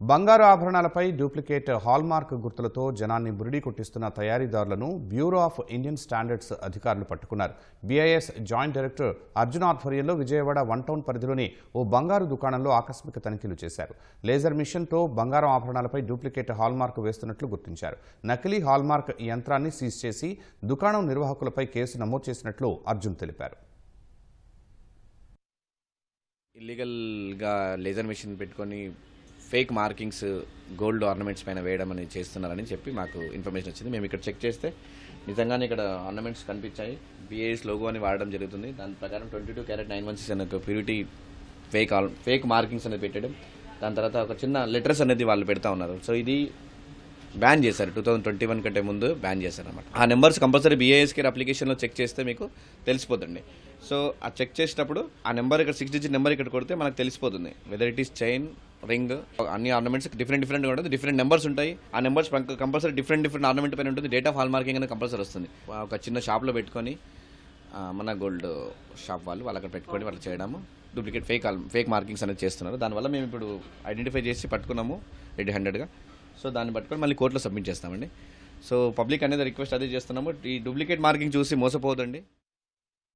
బంగారు ఆభరణాలపై duplicate hallmark గుర్తులతో జనాన్ని బురిడి కొట్టిస్తున్న తయారీదారులను బ్యూరో ఆఫ్ ఇండియన్ స్టాండర్డ్స్ అధికారులు పట్టుకున్నారు. బీఐఎస్ జాయింట్ డైరెక్టర్ అర్జున్ ఆధ్వర్యంలో విజయవాడ వన్ టౌన్ పరిధిలోని ఓ బంగారు దుకాణంలో ఆకస్మిక తనిఖీలు చేశారు. లేజర్ మిషన్తో బంగారం ఆభరణాలపై డూప్లికేట్ హాల్మార్క్ వేస్తున్నట్లు గుర్తించారు. నకిలీ హాల్మార్క్ యంత్రాన్ని సీజ్ చేసి దుకాణం నిర్వాహకులపై కేసు నమోదు చేసినట్లు అర్జున్ తెలిపారు. ఇల్లీగల్గా లేజర్ మిషన్ పెట్టుకొని ఫేక్ మార్కింగ్స్ గోల్డ్ ఆర్నమెంట్స్ పైన వేయడం అనేది చేస్తున్నారని చెప్పి మాకు ఇన్ఫర్మేషన్ వచ్చింది. మేము ఇక్కడ చెక్ చేస్తే నిజంగానే ఇక్కడ ఆర్నమెంట్స్ కనిపించాయి. బిఏఎస్ లోగో అని వాడడం జరుగుతుంది. దాని ప్రకారం twenty two carat nine one six అనే ఒక ప్యూరిటీ ఫేక్ ఫేక్ మార్కింగ్స్ అనేది పెట్టడం. దాని తర్వాత ఒక చిన్న లెటర్స్ అనేది వాళ్ళు పెడతా ఉన్నారు. సో ఇది బ్యాన్ చేశారు. టూ థౌసండ్ ట్వంటీ వన్ కంటే ముందు బ్యాన్ చేశారు అనమాట ఆ నెంబర్స్ కంపల్సరీ బీఏఎస్కే అప్లికేషన్లో చెక్ చేస్తే మీకు తెలిసిపోతుంది. సో ఆ చెక్ చేసేటప్పుడు ఆ నెంబర్ ఇక్కడ సిక్స్ డిజిట్ నెంబర్ ఇక్కడ కొడితే మనకు తెలిసిపోతుంది. Whether it is chain ring అన్ని ఆర్నమెంట్స్ డిఫరెంట్ డిఫరెంట్గా ఉంటుంది. డిఫరెంట్ నెంబర్స్ ఉంటాయి. ఆ numbers compulsory different different ornament పైన ఉంటుంది. డేట్ ఆఫ్ హాల్ మార్కింగ్ అనేది కంపల్సరీ వస్తుంది. ఒక చిన్న షాప్లో పెట్టుకొని మన గోల్డ్ షాప్ వాళ్ళు వాళ్ళు అక్కడ పెట్టుకొని వాళ్ళు చేయడము. డూప్లికేట్ ఫేక్ ఫేక్ మార్కింగ్స్ అనేది చేస్తున్నారు. దానివల్ల మేము ఇప్పుడు ఐడెంటిఫై చేసి పట్టుకున్నాము. రెడ్ హండ్రెడ్గా సో దాన్ని పట్టుకొని మళ్ళీ కోర్టులో సబ్మిట్ చేస్తామండి. సో పబ్లిక్ అనేది రిక్వెస్ట్ అదే చేస్తున్నాము. ఈ డూప్లికేట్ మార్కింగ్ చూసి మోసపోదండి